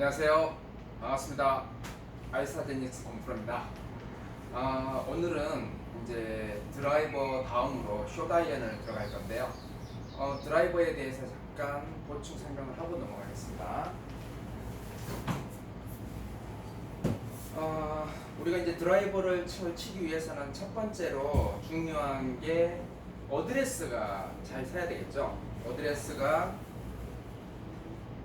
안녕하세요. 반갑습니다. 아이사제닉스 건프로입니다. 아, 오늘은 이제 드라이버 다음으로 쇼다이언을 들어갈 건데요. 어, 드라이버에 대해서 잠깐 보충 설명을 하고 넘어가겠습니다. 어, 우리가 이제 드라이버를 쳐- 치기 위해서는 첫 번째로 중요한 게 어드레스가 잘 서야 되겠죠. 어드레스가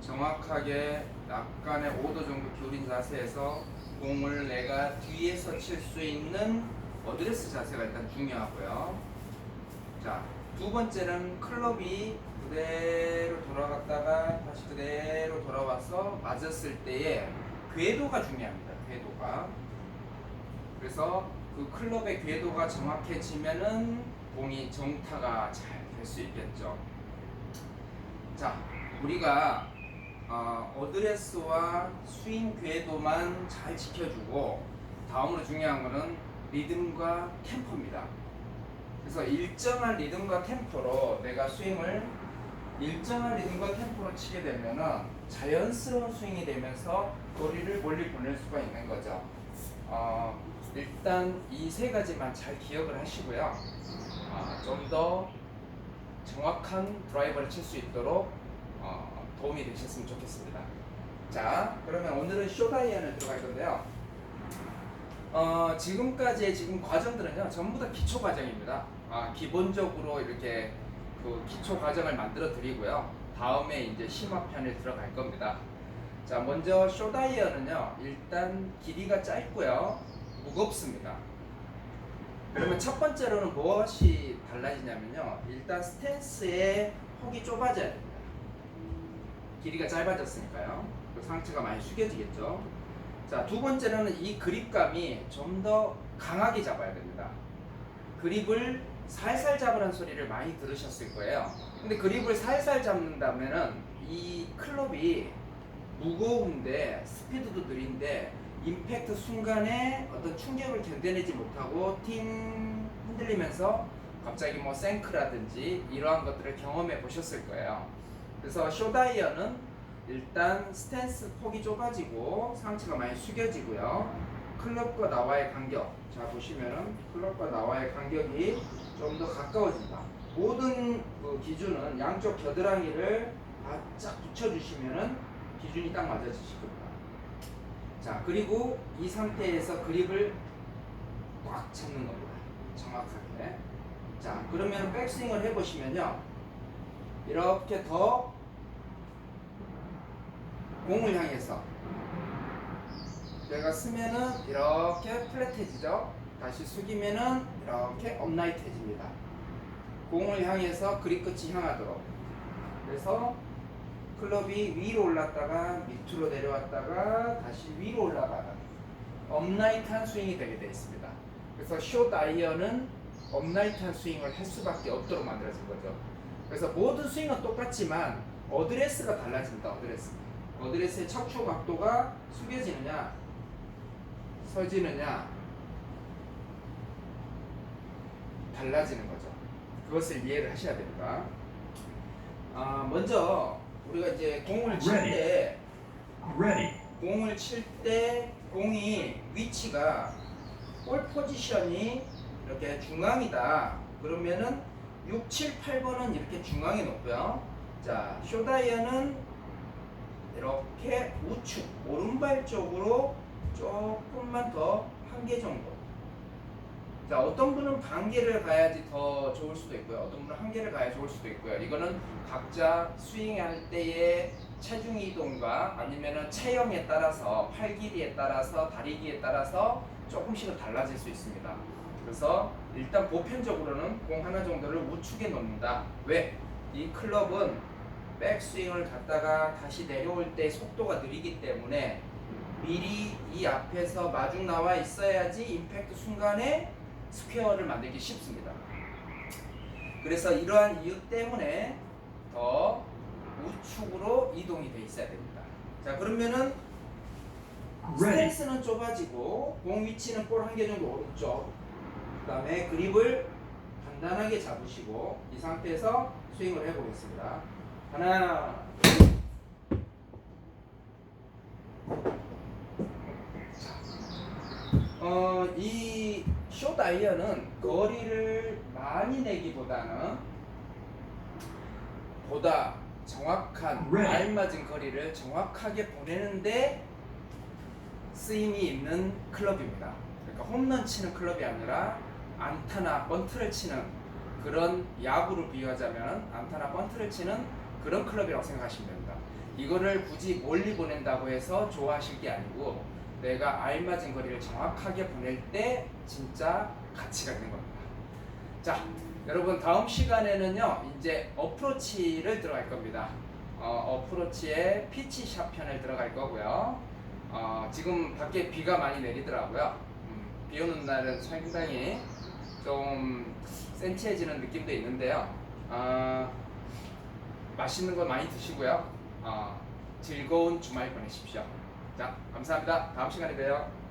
정확하게 약간의 5도 정도 기울인 자세에서 공을 내가 뒤에서 칠 수 있는 어드레스 자세가 일단 중요하고요. 자, 두 번째는 클럽이 그대로 돌아갔다가 다시 그대로 돌아와서 맞았을 때의 궤도가 중요합니다. 궤도가. 그래서 그 클럽의 궤도가 정확해지면은 공이 정타가 잘 될 수 있겠죠. 자, 우리가 어, 어드레스와 스윙 궤도만 잘 지켜주고 다음으로 중요한 거는 리듬과 템포입니다. 그래서 일정한 리듬과 템포로 내가 스윙을 일정한 리듬과 템포로 치게 되면은 자연스러운 스윙이 되면서 거리를 멀리 보낼 수가 있는 거죠. 어, 일단 이 세 가지만 잘 기억을 하시고요. 어, 좀더 정확한 드라이버를 칠 수 있도록 어, 도움이 되셨으면 좋겠습니다. 자, 그러면 오늘은 쇼다이언을 들어갈 건데요. 어, 지금까지의 지금 과정들은요, 전부 다 기초 과정입니다. 아, 기본적으로 이렇게 그 기초 과정을 만들어 드리고요. 다음에 이제 심화편에 들어갈 겁니다. 자, 먼저 쇼다이언은요, 일단 길이가 짧고요, 무겁습니다. 그러면 첫 번째로는 무엇이 달라지냐면요, 일단 스탠스의 폭이 됩니다. 길이가 짧아졌으니까요. 그 상체가 많이 숙여지겠죠. 자, 두 번째로는 이 그립감이 좀 더 강하게 잡아야 됩니다. 그립을 살살 잡으라는 소리를 많이 들으셨을 거예요. 근데 그립을 살살 잡는다면은 이 클럽이 무거운데 스피드도 느린데 임팩트 순간에 어떤 충격을 견뎌내지 못하고 팅 흔들리면서 갑자기 뭐 생크라든지 이러한 것들을 경험해 보셨을 거예요. 그래서 쇼다이어는 일단 스탠스 폭이 좁아지고 상체가 많이 숙여지고요. 클럽과 나와의 간격. 자 보시면은 클럽과 나와의 간격이 좀 더 가까워진다. 모든 그 기준은 양쪽 겨드랑이를 바짝 붙여주시면은 기준이 딱 맞아지실 겁니다. 자 그리고 이 상태에서 그립을 꽉 잡는 겁니다. 정확하게. 자 그러면 백스윙을 해보시면요. 이렇게 더 공을 향해서 내가 쓰면은 이렇게 플랫해지죠. 다시 숙이면은 이렇게 업라이트해집니다. 공을 향해서 그립 끝이 향하도록. 그래서 클럽이 위로 올랐다가 밑으로 내려왔다가 다시 위로 올라가는 업라이트한 스윙이 되게 되어 있습니다. 그래서 숏 아이언은 업라이트한 스윙을 할 수밖에 없도록 만들어진 거죠. 그래서 모든 스윙은 똑같지만 어드레스가 달라진다. 어드레스. 어드레스의 척추 각도가 숙여지느냐, 서지느냐 달라지는 거죠. 그것을 이해를 하셔야 됩니다. 아, 먼저 우리가 이제 공을 칠 때. 공을 칠 때 공이 위치가 볼 포지션이 이렇게 중앙이다. 그러면은 6, 7, 8번은 이렇게 중앙에 놓고요. 자, 쇼다이어는 이렇게 우측, 오른발 쪽으로 조금만 더 한 개 정도. 자, 어떤 분은 반 개를 가야지 더 좋을 수도 있고요. 어떤 분은 한 개를 가야 좋을 수도 있고요. 이거는 각자 스윙할 때의 체중 이동과 아니면은 체형에 따라서 팔 길이에 따라서 다리 길이에 따라서 조금씩은 달라질 수 있습니다. 그래서 일단 보편적으로는 공 하나 정도를 우측에 놓는다. 왜? 이 클럽은 백스윙을 갔다가 다시 내려올 때 속도가 느리기 때문에 미리 이 앞에서 마중 나와 있어야지 임팩트 순간에 스퀘어를 만들기 쉽습니다. 그래서 이러한 이유 때문에 더 우측으로 이동이 돼 있어야 됩니다. 자 그러면은. 스탠스는 좁아지고 공 위치는 볼 한 개 정도 오른쪽 그 다음에 그립을 단단하게 잡으시고 이 상태에서 스윙을 해보겠습니다. 하나, 어, 이 쇼다이어는 거리를 많이 내기보다는 보다 정확한 네. 알맞은 거리를 정확하게 보내는데 쓰임이 있는 클럽입니다. 그러니까 홈런 치는 클럽이 아니라 안타나 번트를 치는 그런 야구를 비유하자면 안타나 번트를 치는 그런 클럽이라고 생각하시면 됩니다. 이거를 굳이 멀리 보낸다고 해서 좋아하실 게 아니고 내가 알맞은 거리를 정확하게 보낼 때 진짜 가치가 있는 겁니다. 자, 여러분 다음 시간에는요 이제 어프로치를 들어갈 겁니다. 어, 어프로치의 피치샷 편을 들어갈 거고요. 어, 지금 밖에 비가 많이 내리더라고요. 음, 비 오는 날은 상당히 좀 센치해지는 느낌도 있는데요. 어, 맛있는 거 많이 드시고요. 어, 즐거운 주말 보내십시오. 자, 감사합니다. 다음 시간에 봬요.